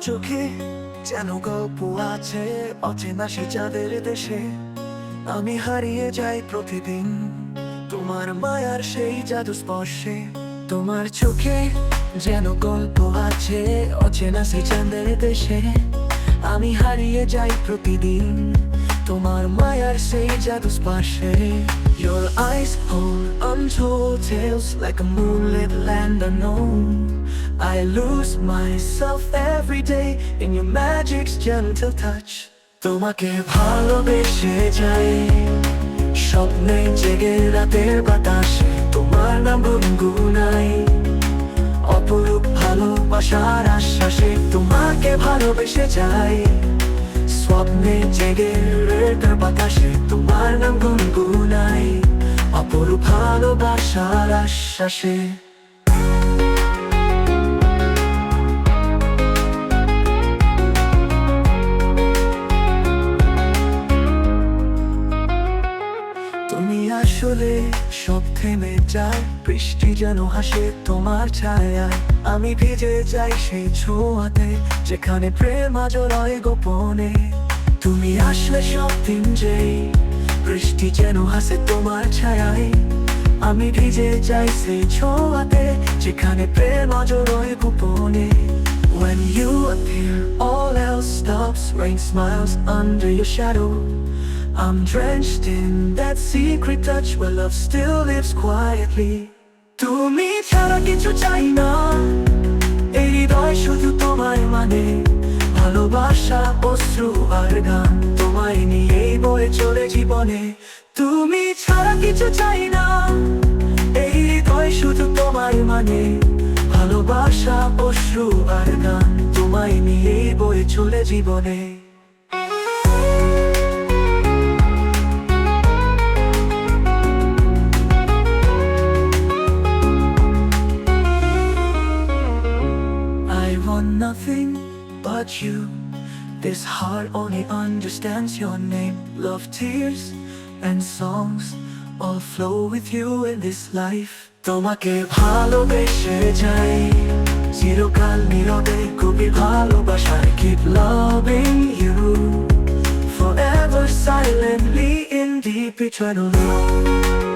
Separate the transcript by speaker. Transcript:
Speaker 1: চোখে যেন গল্প আছে, অচেনা সে চাঁদের দেশে। আমি হারিয়ে যাই প্রতিদিন, তোমার মায়ার সেই জাদু স্পর্শে। তোমার চোখে যেন গল্প আছে, অচেনা সে চাঁদের দেশে। আমি হারিয়ে যাই প্রতিদিন তোমার মায়ার সেই জাদু স্পর্শে Your eyes hold untold tales like a moonlit land unknown I lose myself every day in your magic's gentle touch তোমাকে ভালোবেসে যাই স্বপ্নে জেগে রাতের বাতাসে তোমার নাম গুনগুনাই অপরূপ ভালোবাসার আশ্বাসে তোমাকে ভালোবেসে যাই স্বপ্নে জেগে রাতের বাতাসে তোমার নাম গুনগুনাই। অপরূপ ভালোবাসার আশ্বাসে। আসলে সব থেমে যায় বৃষ্টি যেন হাসে তোমার ছায়ায় আমি ভিজে যাই সেই ছোঁয়াতে যেখানে প্রেম আজ রয় গোপনে তুমি আসলে সব দিন যেই বৃষ্টি যেন হাসে তোমার ছায়ায় আমি ভিজে যাই সেই ছোঁয়াতে যেখানে প্রেম আজ রয় গোপনে When you appear, all else stops. Rain smiles under your shadow. I'm drenched in that secret touch where love still lives quietly. তুমি ছাড়া কিছু চাই না এই হৃদয় শুধু তোমায় মানে ভালোবাসা অশ্রু আর গান তোমায় নিয়েই বয়ে চলে জীবনে তুমি ছাড়া কিছু চাই না এই হৃদয় শুধু তোমায় মানে ভালোবাসা অশ্রু আর গান তোমায় নিয়েই বয়ে চলে জীবনে I want nothing but you. This heart only understands your name. Love, tears, and songs all flow with you in this life. তোমাকে ভালোবেসে যাই চিরকাল নীরবে গভীর ভালোবাসায় keep loving you forever silently in deep eternal love.